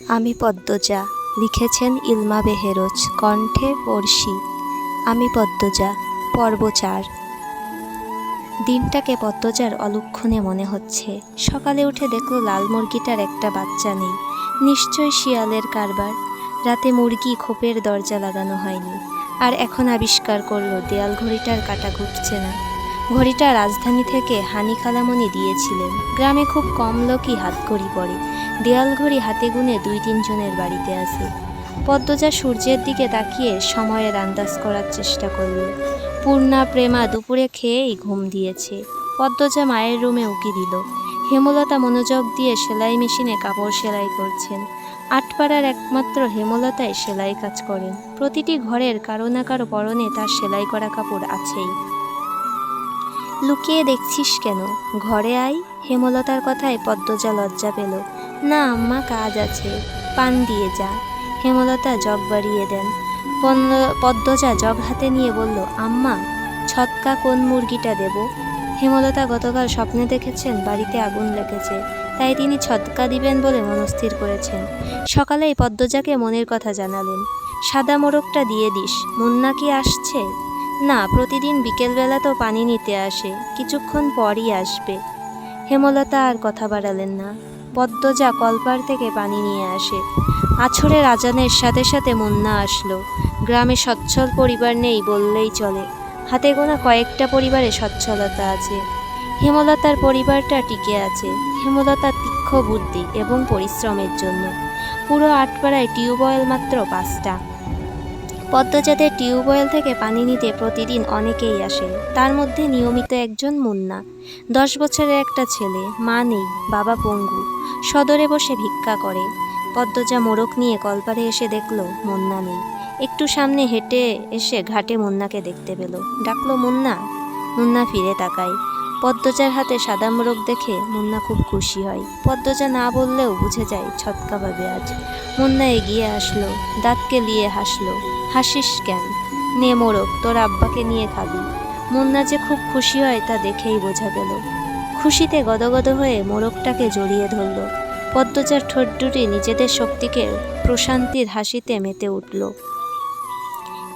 আমি পদ্মজা, লিখেছেন ইলমা বেহেরোজ, কণ্ঠে পড়শি। আমি পদ্মজা পর্ব চার দিনটাকে পদ্মজার অলক্ষণে মনে হচ্ছে। সকালে উঠে দেখল লাল মুরগিটার একটা বাচ্চা নেই। নিশ্চয় শিয়ালের কারবার। রাতে মুরগি খোপের দরজা লাগানো হয়নি। আর এখন আবিষ্কার করল, দেয়াল ঘড়িটার কাটা ঘুরছে না। ঘড়িটা রাজধানী থেকে হানি খালামণি দিয়েছিলেন। গ্রামে খুব কম লোকই হাত ঘড়ি পড়ে দেয়াল ঘড়ি হাতে গুনে দুই তিনজনের বাড়িতে আছে পদ্মজা সূর্যের দিকে তাকিয়ে সময়ের আন্দাজ করার চেষ্টা করল পূর্ণা, প্রেমা দুপুরে খেয়েই ঘুম দিয়েছে। পদ্মজা মায়ের রুমে উকি দিল। হেমলতা মনোযোগ দিয়ে সেলাই মেশিনে কাপড় সেলাই করছেন। আটপাড়ার একমাত্র হেমলতায় সেলাই কাজ করেন। প্রতিটি ঘরের কারও না কারও পরনে তার সেলাই করা কাপড় আছেই। লুকিয়ে দেখছিস কেন? ঘরে আয়। হেমলতার কথায় পদ্মজা লজ্জা পেল। না, আম্মা, কাজ আছে। পান দিয়ে যা। হেমলতা জগ বাড়িয়ে দেন। পদ্মজা জগ হাতে নিয়ে বলল, আম্মা ছটকা কোন মুরগিটা দেব? হেমলতা গতকাল স্বপ্নে দেখেছেন, বাড়িতে আগুন লেগেছে। তাই তিনি ছটকা দিবেন বলে মনস্থির করেছেন। সকালেই পদ্মজাকে মনের কথা জানালেন। সাদা মোরগটা দিয়ে দিস। মুন্না কি আসছে? না, প্রতিদিন বিকেলবেলা তো পানি নিতে আসে, কিছুক্ষণ পরই আসবে। হেমলতা আর কথা বাড়ালেন না। পদ্মজা কলপার থেকে পানি নিয়ে আসে। আছরের আজানের সাথে সাথে মুন্না আসলো। গ্রামে সচ্ছল পরিবার নেই বললেই চলে। হাতে গোনা কয়েকটা পরিবারে সচ্ছলতা আছে। হেমলতার পরিবারটা টিকে আছে। হেমলতার তীক্ষ্ণ বুদ্ধি এবং পরিশ্রমের জন্য। পুরো আটপাড়ায় টিউবওয়েল মাত্র পাঁচটা। পদ্মজাদের টিউবওয়েল থেকে পানি নিতে প্রতিদিন অনেকেই আসে তার মধ্যে নিয়মিত একজন মুন্না। দশ বছরের একটা ছেলে, মা নেই, বাবা পঙ্গু। সদরে বসে ভিক্ষা করে। পদ্মজা মোড়ক নিয়ে কলপারে এসে দেখল মুন্না নেই। একটু সামনে হেঁটে এসে ঘাটে মুন্নাকে দেখতে পেল। ডাকলো, মুন্না? মুন্না ফিরে তাকায়। পদ্মজার হাতে সাদা মোরগ দেখে মুন্না খুব খুশি হয়। পদ্মজা না বললেও বুঝে যায়, ছটকা পাবে আজ। মুন্না এগিয়ে আসলো, দাঁতকে লিয়ে হাসলো, হাসিস কেন? নে মোরগ, তোর আব্বাকে নিয়ে খাবি। মুন্না যে খুব খুশি হয় তা দেখেই বোঝা গেল। খুশিতে গদগদ হয়ে মোরগটাকে জড়িয়ে ধরল। পদ্মজার ঠোঁট দুটি নিজেদের শক্তিকে প্রশান্তির হাসিতে মেতে উঠল।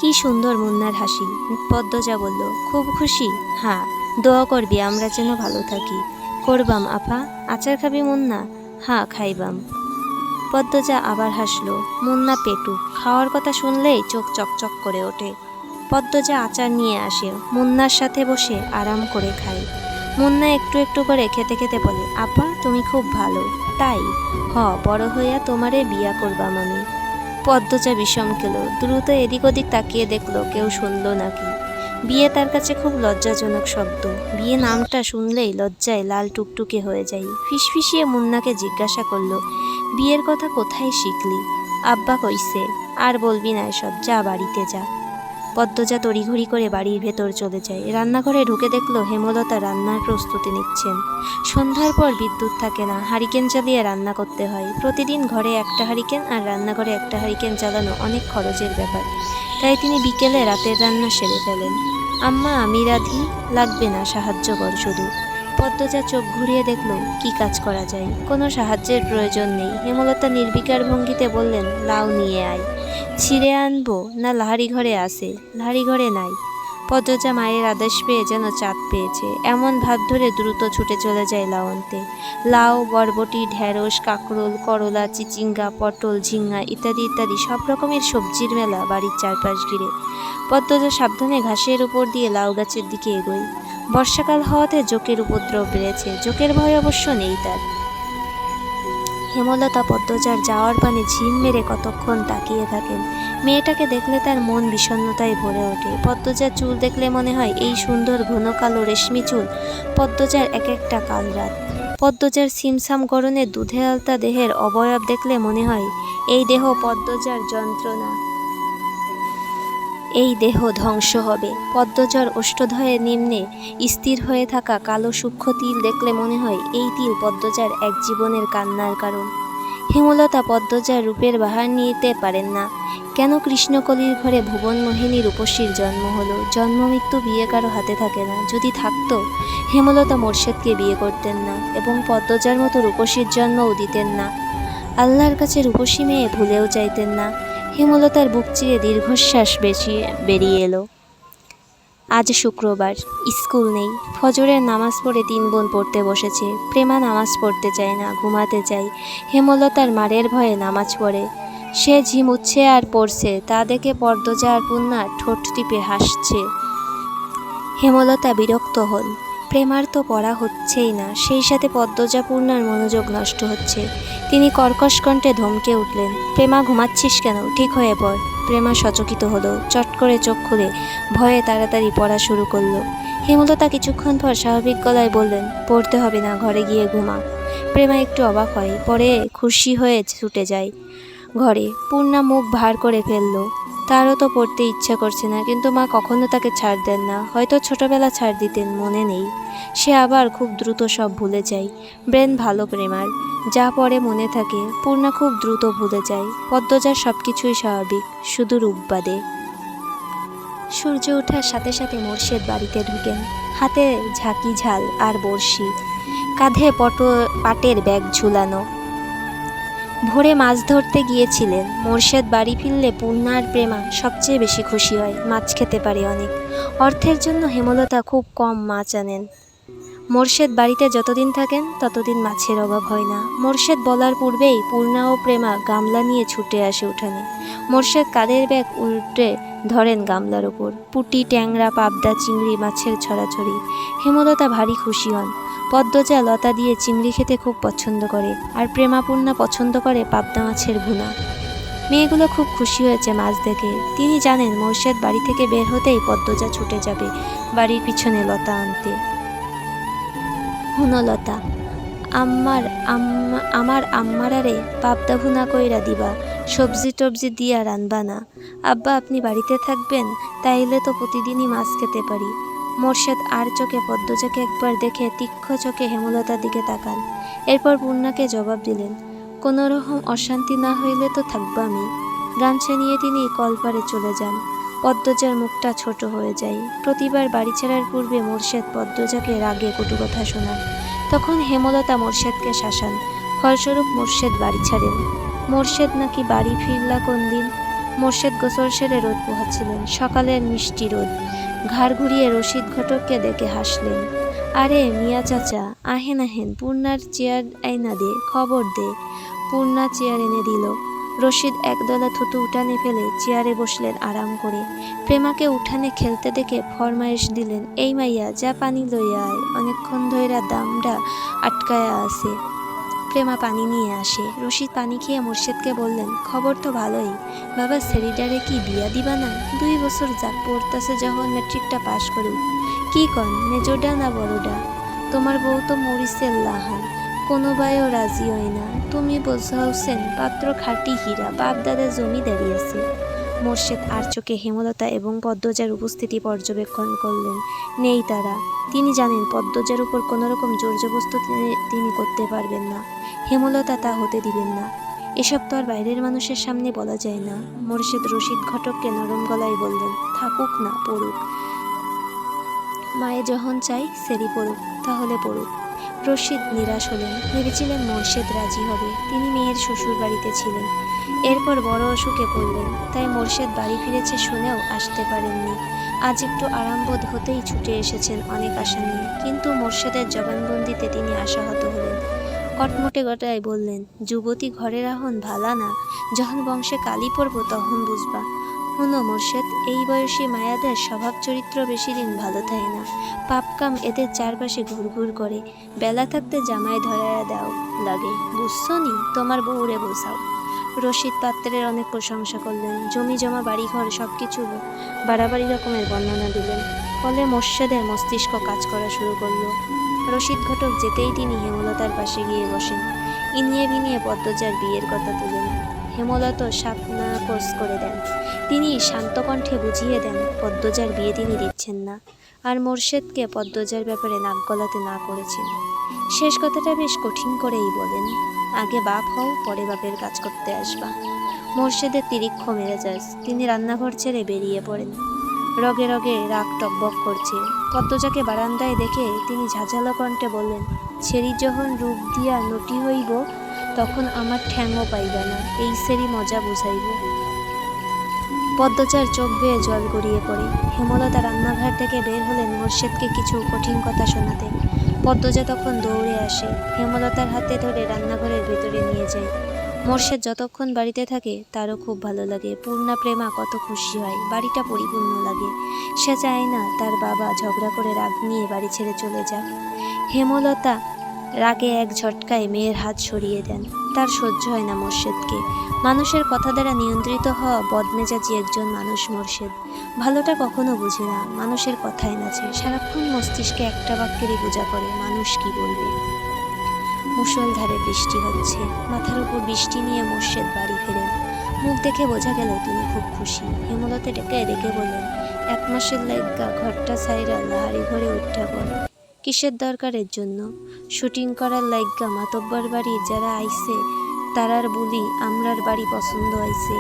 কি সুন্দর মুন্নার হাসি, পদ্মজা বলল। খুব খুশি? হ্যাঁ। দোয়া করবি, আমরা যেন ভালো থাকি। করবাম, আপা, আচার খাবি মুন্না হা, খাইবাম। পদ্মজা আবার হাসলো মুন্না পেটু, খাওয়ার কথা শুনলেই চোখ চকচক করে ওঠে। পদ্মজা আচার নিয়ে আসে, মুন্নার সাথে বসে আরাম করে খায়। মুন্না একটু একটু করে খেতে খেতে বলে, আপা, তুমি খুব ভালো, তাই? হ, বড় হইয়া তোমারে বিয়া করবাম আমি। পদ্মজা বিষম খেল, দ্রুত এদিক ওদিক তাকিয়ে দেখল, কেউ শুনলো নাকি। বিয়ে তার কাছে খুব লজ্জাজনক শব্দ। বিয়ে নামটা শুনলেই লজ্জায় লাল টুকটুকে হয়ে যায়। ফিসফিসিয়ে মুন্নাকে জিজ্ঞাসা করল, বিয়ের কথা কোথায় শিখলি? আব্বা কইছে, আর বলবি না এসব, যা বাড়িতে যা। পদ্মজা তড়িঘড়ি করে বাড়ির ভেতর চলে যায়। রান্নাঘরে ঢুকে দেখল হেমলতা রান্নার প্রস্তুতি নিচ্ছেন। সন্ধ্যার পর বিদ্যুৎ থাকে না, হারিকেন চালিয়ে রান্না করতে হয়। প্রতিদিন ঘরে একটা হারিকেন আর রান্নাঘরে একটা হারিকেন চালানো অনেক খরচের ব্যাপার। তাই তিনি বিকেলে রাতের রান্না সেরে ফেলেন। আম্মা, আমি রাধি, লাগবে না, সাহায্য কর শুধু। পদ্মজা চোখ ঘুরিয়ে দেখল, কি কাজ করা যায়? কোনো সাহায্যের প্রয়োজন নেই। হেমলতা নির্বিকার ভঙ্গিতে বললেন, লাউ নিয়ে আয়। ছিঁড়ে আনব? না, লাহারি ঘরে আসে লাহারি ঘরে নাই। পদ্মজা মায়ের আদেশ পেয়ে যেন চাঁদ পেয়েছে। এমন ভাব ধরে দ্রুত ছুটে চলে যায় লাউনতে লাউ, বরবটি ঢেঁড়স কাঁকরোল, করলা, চিচিঙ্গা, পটল, ঝিঙ্গা ইত্যাদি ইত্যাদি সব রকমের সবজির মেলা বাড়ির চারপাশ ঘিরে। পদ্মজা সাবধানে ঘাসের উপর দিয়ে লাউ গাছের দিকে এগোয়। বর্ষাকাল হওয়াতে জোকের উপদ্রব বেড়েছে। জোকের ভয় অবশ্য নেই তার। হেমলতা পদ্মজার যাওয়ার পানে ঝিম মেরে কতক্ষণ তাকিয়ে থাকেন। মেয়েটাকে দেখলে তার মন বিষণ্ণতায় ভরে ওঠে। পদ্মজার চুল দেখলে মনে হয় এই সুন্দর ঘন কালো রেশমি চুল, পদ্মজার এক একটা কাল রাত। পদ্মজার সিমসাম গরনে দুধে আলতা দেহের অবয়ব দেখলে মনে হয়, এই দেহ পদ্মজার যন্ত্রণা। এই দেহ ধ্বংস হবে। পদ্মজর অষ্টধয়ে নিম্নে স্থির হয়ে থাকা কালো সূক্ষ্ম তিল দেখলে মনে হয় এই তিল পদ্মজার এক জীবনের কান্নার কারণ। হেমলতা পদ্মজার রূপের বাহার নিতে পারেন না। কেন কৃষ্ণকলির ঘরে ভুবন মোহিনী রূপসীর জন্ম হলো? জন্ম মৃত্যু বিয়ে কারও হাতে থাকে না। যদি থাকতো, হেমলতা মোর্শেদকে বিয়ে করতেন না এবং পদ্মজার মতো রূপসীর জন্মও দিতেন না। আল্লাহর কাছে রূপসী মেয়ে ভুলেও চাইতেন না। হেমলতার বুক চিরে দীর্ঘশ্বাস বেশিয়ে বেরিয়ে এলো। আজ শুক্রবার, স্কুল নেই। ফজরের নামাজ পড়ে তিন বোন পড়তে বসেছে। প্রেমা নামাজ পড়তে চায় না, ঘুমাতে চায়। হেমলতার মারের ভয়ে নামাজ পড়ে। সে ঝিম ঝিমুচ্ছে আর পড়ছে, তা দেখে পর্দজা আর পূর্ণা ঠোঁট টিপে হাসছে। হেমলতা বিরক্ত হন। প্রেমার তো পড়া হচ্ছেই না, সেই সাথে পদ্মজা পূর্ণার মনোযোগ নষ্ট হচ্ছে। তিনি কর্কশ কণ্ঠে ধমকে উঠলেন, প্রেমা, ঘুমাচ্ছিস কেন? ঠিক হয়ে পড়। প্রেমা সচকিত হলো, চট করে চোখ খুলে ভয়ে তাড়াতাড়ি পড়া শুরু করল। হেমলতা কিছুক্ষণ পর স্বাভাবিক গলায় বললেন, পড়তে হবে না, ঘরে গিয়ে ঘুমা। প্রেমা একটু অবাক হয়, পরে খুশি হয়ে ছুটে যায় ঘরে। পূর্ণা মুখ ভার করে ফেলল তারও তো পড়তে ইচ্ছা করছে না, কিন্তু মা কখনো তাকে ছাড় দেন না। হয়তো ছোটবেলা ছাড় দিতেন, মনে নেই। সে আবার খুব দ্রুত সব ভুলে যায়। ব্রেন ভালো প্রেমার যা পরে মনে থাকে, পূর্ণা খুব দ্রুত ভুলে যায়। পদ্মজার সব কিছুই স্বাভাবিক, শুধু রূপ বাদে। সূর্য ওঠার সাথে সাথে মোর্শেদ বাড়িতে ঢুকেন। হাতে ঝাঁকি, ঝাল আর বড়শি। কাঁধে পট পাটের ব্যাগ ঝুলানো। ভোরে মাছ ধরতে গিয়েছিলেন। মোর্শেদ বাড়ি ফিরলে পূর্ণা আর প্রেমা সবচেয়ে বেশি খুশি হয়, মাছ খেতে পারে অনেক। অর্থের জন্য হেমলতা খুব কম মাছ আনেন। মোর্শেদ বাড়িতে যতদিন থাকেন, ততদিন মাছের অভাব হয় না। মোর্শেদ বলার পূর্বেই পূর্ণা ও প্রেমা গামলা নিয়ে ছুটে আসে উঠানে। মোর্শেদ কাদের ব্যাগ উল্টে ধরেন গামলার ওপর পুটি, ট্যাংরা, পাবদা, চিংড়ি, মাছের ছড়াছড়ি। হেমলতা ভারী খুশি হন। পদ্মজা লতা দিয়ে চিংড়ি খেতে খুব পছন্দ করে আর প্রেমাপূর্ণা পছন্দ করে পাবদা মাছের ভুনা। মেয়েগুলো খুব খুশি হয়েছে মাছ দেখে। তিনি জানেন মোর্শেদ বাড়ি থেকে বের হতেই পদ্মজা ছুটে যাবে বাড়ির পিছনে লতা আনতে। হুনলতা আম্মার আম্মা, আমার আম্মারারে পাবদা ভুনা কইরা দিবা, সবজি টবজি দিয়া রানবা না। আব্বা, আপনি বাড়িতে থাকবেন, তাইলে তো প্রতিদিনই মাছ খেতে পারি। মোর্শেদ আর চোখে পদ্মজাকে একবার দেখে তীক্ষ্ণ চোখে হেমলতার দিকে তাকান এরপর পূর্ণাকে জবাব দিলেন, কোনো রকম অশান্তি না হইলে তো থাকব আমি। গামছা নিয়ে তিনি কলপারে চলে যান। পদ্মজার মুখটা ছোট হয়ে যায়। প্রতিবার বাড়ি ছাড়ার পূর্বে মোর্শেদ পদ্মজাকে রাগে কটু কথা শোনান তখন হেমলতা মোর্শেদকে শাসান। ফলস্বরূপ মোর্শেদ বাড়ি ছাড়েন। মোর্শেদ নাকি বাড়ি ফিরলা কোন দিন? মোর্শেদ গোসল সেরে রোদ পোহাচ্ছিলেন। সকালের মিষ্টি রোদ। ঘাড় ঘুরিয়ে রশিদ ঘটককে দেখে হাসলেন। আরে, মিয়া চাচা, আহেন আহেন, পূর্ণার চেয়ার আইনা দে, খবর দে। পূর্ণা চেয়ার এনে দিল। রশিদ একদলা থুতু উঠানে ফেলে চেয়ারে বসলেন আরাম করে। প্রেমাকে উঠানে খেলতে দেখে ফরমাইশ দিলেন, এই মাইয়া, যা পানি লইয়া আয়। অনেকক্ষণ ধইরা দামটা আটকায়া আছে। প্রেমা পানি নিয়ে আসে। রশিদ পানি খেয়ে মুর্শেদকে বললেন, খবর তো ভালোই। বাবা সেরিডারে কি বিয়া দিবা না? দুই বছর যাক পড়তাছে যখন ম্যাট্রিকটা পাশ করুক। কি কন, মেজোডা না বড়ডা? তোমার বউ তো মরিসের লাহান। কোনো বাইও রাজি হয় না। তুমি বোঝাওছেন পাত্র খাটি হীরা বাপ দাদা জমি দাঁড়িয়েছে। মোর্শেদ আর চোখে হেমলতা এবং পদ্মজার উপস্থিতি পর্যবেক্ষণ করলেন। নেই তারা। তিনি জানেন, পদ্মজার উপর কোনো রকম জোর জবস্ত তিনি করতে পারবেন না। হেমলতা তা হতে দিবেন না। এসব তো আর বাইরের মানুষের সামনে বলা যায় না। মোর্শেদ রশিদ ঘটককে নরম গলায় বললেন, থাকুক না, পড়ুক। মায়ে যখন চাই সেরি পড়ুক, তাহলে পড়ুক। রশিদ নিরাশ হলেন। ভেবেছিলেন মোর্শেদ রাজি হবে। তিনি মেয়ের শ্বশুর বাড়িতে ছিলেন। এরপর বড় অসুখে পড়লেন, তাই মোর্শেদ বাড়ি ফিরেছে শুনেও আসতে পারেননি। আজ একটু আরামবোধ হতেই ছুটে এসেছেন অনেক আশা নিয়ে, কিন্তু মোর্শেদের জবানবন্দিতে তিনি আশাহত হলেন। কটমটে গটায় বললেন, যুবতী ঘরের আহন ভালা না, যখন বংশে কালি পড়ব তখন বুঝবা। হুনো মোর্শেদ, এই বয়সী মায়াদের স্বভাব চরিত্র বেশি দিন ভালো থাকে না। পাপকাম এদের চারপাশে ঘুরঘুর করে। বেলা থাকতে জামাই ধরায়া দাও লাগে। বুঝছ নি? তোমার বউরে বোঝাও। রশিদ পাত্রের অনেক প্রশংসা করলেন। জমি জমা, বাড়িঘর সব কিছু বাড়াবাড়ি রকমের বর্ণনা দিলেন। ফলে মোর্শেদের মস্তিষ্ক কাজ করা শুরু করল। রশিদ ঘটক যেতেই তিনি হেমলতার পাশে গিয়ে বসেন। ইনিয়ে বিনিয়ে পদ্মজার বিয়ের কথা তুলেন। হেমলত সাপ নাকচ করে দেন। তিনি শান্ত কণ্ঠে বুঝিয়ে দেন, পদ্মজার বিয়ে তিনি দিচ্ছেন না। আর মোর্শেদকে পদ্মজার ব্যাপারে নাক গলাতে না করেছেন। শেষ কথাটা বেশ কঠিন করেই বলেন, আগে বাপ হও, পরে বাপের কাজ করতে আসবা। মোর্শেদের তিরিক্ষ মেজাজ তিনি রান্নাঘর ছেড়ে বেরিয়ে পড়েন। রগে রগে রাগ টকবক করছে। পদ্মজাকে বারান্দায় দেখে তিনি ঝাঁঝালো কণ্ঠে বললেন, ছেড়ি যখন রূপ দিয়া নটি হইব, তখন আমার ঠ্যাংও পাইবে না, এই সেরি মজা বুঝাইব। পদ্মচার চোখ বেয়ে জল গড়িয়ে পড়ে। হেমলতা রান্নাঘর থেকে বের হলেন মোর্শেদকে কিছু কঠিন কথা শোনাতে। পদ্মজা তখন দৌড়ে আসে, হেমলতার হাতে ধরে রান্নাঘরের ভেতরে নিয়ে যায়। মোর্শেদ যতক্ষণ বাড়িতে থাকে, তারও খুব ভালো লাগে। পূর্ণা প্রেমা কত খুশি হয়, বাড়িটা পরিপূর্ণ লাগে। সে চায় না তার বাবা ঝগড়া করে রাগ নিয়ে বাড়ি ছেড়ে চলে যাক। হেমলতা রাগে এক ঝটকায় মেয়ের হাত সরিয়ে দেন। তার সহ্য হয় না মোর্শেদকে। মানুষের কথা দ্বারা নিয়ন্ত্রিত হওয়া বদমেজাজি একজন মানুষ মোর্শেদ। ভালোটা কখনো বুঝে না, মানুষের কথায় নাচে। সারাক্ষণ মস্তিষ্কে একটা বাক্যেরই পূজা করে মানুষ কি বলবে? মুষলধারে বৃষ্টি হচ্ছে, মাথার উপর বৃষ্টি নিয়ে মোর্শেদ বাড়ি ফেরেন। মুখ দেখে বোঝা গেল তিনি খুব খুশি। হেমলতে ডেকে ডেকে বললেন, এক মাসের লাইগা ঘরটা সাইরা লাহারি ঘরে উঠা পড়ে। কিসের দরকারের জন্য? শুটিং করার লাইগা মাতব্বর বাড়ি যারা আইছে তারার বলি আমরার বাড়ি পছন্দ হয়েছে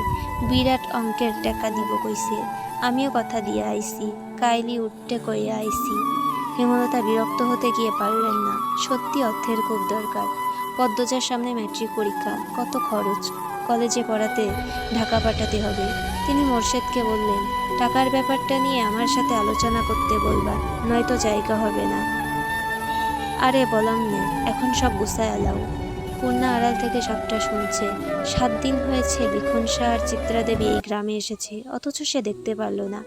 বিরাট অঙ্কের টাকা দিব কইছে। আমিও কথা দিয়ে আইছি, কাইলি উঠতে কইয়া আইছি। হেমলতা বিরক্ত হতে গিয়ে পারলেন না। সত্যি অর্থের খুব দরকার। পদ্মজার সামনে ম্যাট্রিক পরীক্ষা, কত খরচ। কলেজে পড়াতে ঢাকা পাঠাতে হবে। তিনি মোর্শেদকে বললেন, টাকার ব্যাপারটা নিয়ে আমার সাথে আলোচনা করতে বলবা, নয়তো জায়গা হবে না। আরে বলাম না, এখন সব গুছায় আলাও। পূর্ণা আড়াল থেকে সবটা শুনছে। সাত দিন হয়েছে লিখন শাহ আর চিত্রা দেবী এই গ্রামে এসেছে, অথচ সে দেখতে পারল না।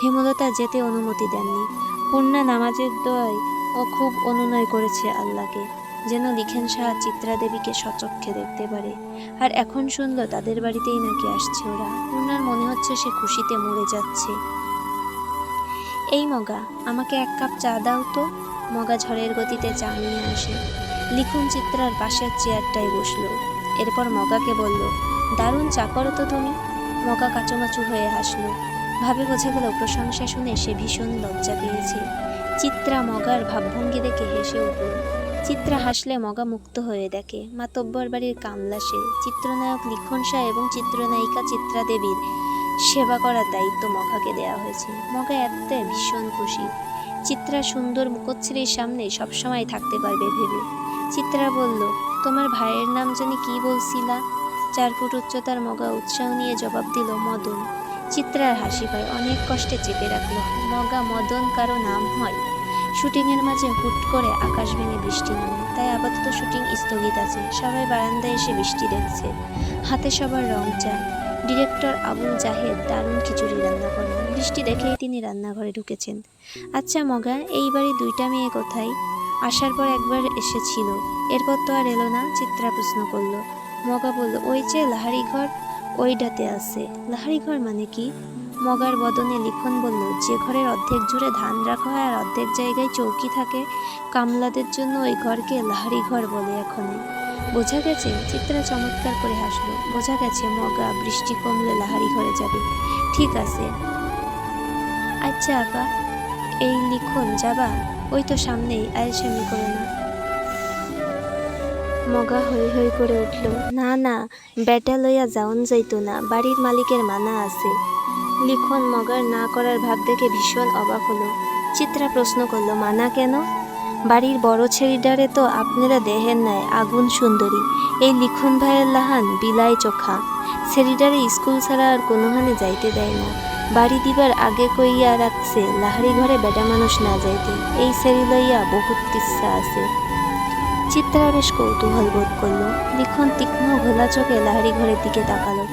হেমলতা যেতে অনুমতি দেননি। পূর্ণা নামাজের দয় ও খুব অনুনয় করেছে আল্লাহকে, যেন লিখেন শাহ চিত্রা দেবীকে সচক্ষে দেখতে পারে। আর এখন শুনল তাদের বাড়িতেই নাকি আসছে ওরা। পূর্ণার মনে হচ্ছে সে খুশিতে মরে যাচ্ছে। এই মগা, আমাকে এক কাপ চা দাও তো। মগা ঝড়ের গতিতে চা নিয়ে আসে। লিখুন চিত্রার পাশের চেয়ারটায় বসল। এরপর মগাকে বলল, দারুণ চা করো তো তুমি। মগা কাচুমাচু হয়ে হাসলো। ভাবে বোঝা গেল, প্রশংসা শুনে সে ভীষণ লজ্জা পেয়েছে। চিত্রা মগার ভাবভঙ্গি দেখে হেসে উঠল। চিত্রা হাসলে মগা মুক্ত হয়ে দেখে, মাতব্বর বাড়ির কামলা সে। চিত্রনায়ক লিখন শাহ এবং চিত্রনায়িকা চিত্রা দেবীর সেবা করার দায়িত্ব মগাকে দেওয়া হয়েছে। মগা এতে ভীষণ খুশি। চিত্রা সুন্দর মুখচ্ছিরির সামনে সবসময় থাকতে পারবে ভেবে। চিত্রা বলল, তোমার ভাইয়ের নাম জানি কি বলছিলা? চার ফুট উচ্চতার মগা উৎসাহ নিয়ে জবাব দিল, মদন। চিত্রার হাসি পায় অনেক কষ্টে চেপে রাখল, মগা মদন কারও নাম হয়? শুটিংয়ের মাঝে হুট করে আকাশ ভেঙে বৃষ্টি নামে, তাই আপাতত শুটিং স্থগিত আছে। সবাই বারান্দায় এসে বৃষ্টি দেখছে, হাতে সবার রং চা ডিরেক্টর আবুল জাহেদ দারুণ খিচুড়ি রান্না করেন, বৃষ্টি দেখেই তিনি রান্নাঘরে ঢুকেছেন। আচ্ছা মগা, এই বাড়ি দুইটা মেয়ে কোথায়? আসার পর একবার এসেছিল। এরপর তো আর এলো না, চিত্রা প্রশ্ন করল। মগা বলল, ওই যে লাহারি ঘর ওইটাতে আছে। লাহারি ঘর মানে কি? মগার বদনে লিখন বলল, যে ঘরের অর্ধেক জুড়ে ধান রাখা হয় আর অর্ধেক জায়গায় চৌকি থাকে, কামলাদের জন্য ওই ঘরকে লাহারি ঘর বলে এখন বোঝা গেছে? চিত্রা চমৎকার করে হাসলো। বোঝা গেছে, মগা, বৃষ্টি কমলে লাহারি ঘরে যাবে। ঠিক আছে। আচ্ছা আপা, এই লিখন যাবা? ওই তো সামনেই আয়েসামি করো না। মগা হই হই করে উঠল, না না, বেটা লইয়া যাওন যাইতো না, বাড়ির মালিকের মানা আছে। লিখন মগার না করার ভাব দেখে ভীষণ অবাক হলো। চিত্রা প্রশ্ন করল, মানা কেন? বাড়ির বড় ছেড়িডারে তো আপনারা দেহের নাই, আগুন সুন্দরী। এই লিখন ভাইয়ের লাহান, বিলাই চোখা। ছেড়িডারে স্কুল ছাড়া আর কোনোখানে যাইতে দেয় না। বাড়ি দিবার আগে কইয়া রাখছে, লাহারি ঘরে বেটা মানুষ না যাইতে। এই সেরি লইয়া বহুত ইচ্ছা আছে। চিত্রা বেশ কৌতূহল বোধ করল। লিখন তীক্ষ্ণ ঘোলা চোখে লাহারি ঘরের দিকে তাকালো।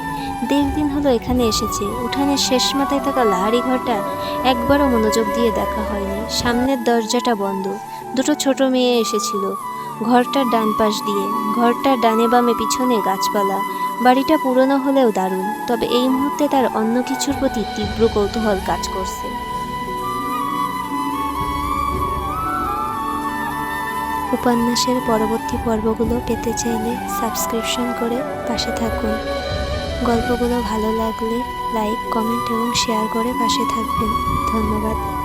দিন হলো এখানে এসেছে। উঠানের শেষ মাথায় থাকা লাহারি ঘরটা একবারও মনোযোগ দিয়ে দেখা হয়নি। সামনের দরজাটা বন্ধ। দুটো ছোট মেয়ে এসেছিল। ঘরটার ডান পাশ দিয়ে। ঘরটার ডানে বামে পিছনে গাছপালা। বাড়িটা পুরনো হলেও দারুণ, তবে এই মুহূর্তে তার অন্য কিছুর প্রতি তীব্র কৌতূহল কাজ করছে। উপন্যাসের পরবর্তী পর্বগুলো পেতে চাইলে সাবস্ক্রিপশন করে পাশে থাকুন। গল্পগুলো ভালো লাগলে লাইক, কমেন্ট এবং শেয়ার করে পাশে থাকবেন। ধন্যবাদ।